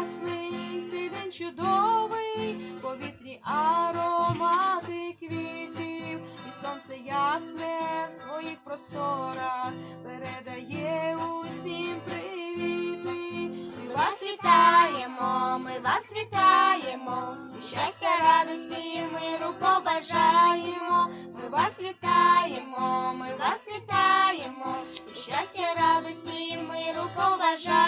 день чудовий, повітрі аромати квітів, і сонце ясне в своїх просторах передає усім привіти. Ми Вас вітаємо, ми вас вітаємо, і щастя, радості, і миру побажаємо. Ми вас вітаємо, ми вас вітаємо, і щастя, радості, і миру побажаємо.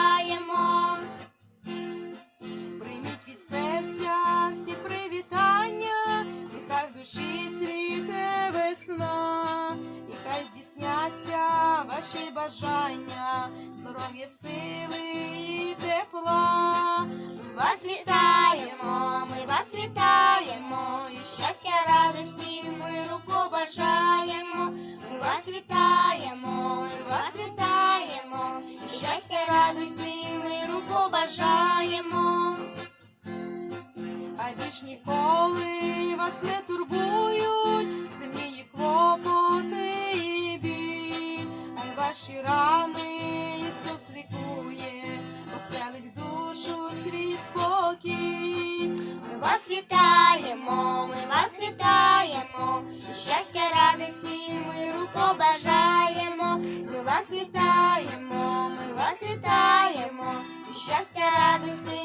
Бажання, здоров'я, сили і тепла. Ми Вас вітаємо, ми вас вітаємо, і щастя, радості, миру побажаємо. Ми вас вітаємо, ми вас вітаємо, і щастя, радості, миру побажаємо. а більш ніколи вас не турбують а ваші рани Ісус лікує, поселить душу свій спокій. Ми вас вітаємо, ми вас вітаємо, і щастя, радості, і миру побажаємо. Ми вас вітаємо, ми вас вітаємо, і щастя, радості,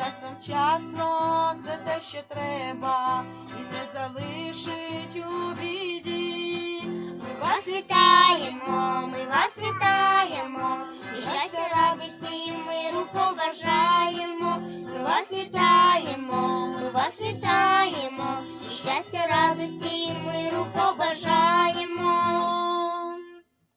дасть вчасно все те, що треба, і не залишить у біді. Ми вас вітаємо, ми вас вітаємо, і щастя, радості, миру побажаємо. Ми вас вітаємо, ми вас вітаємо, і щастя, радості,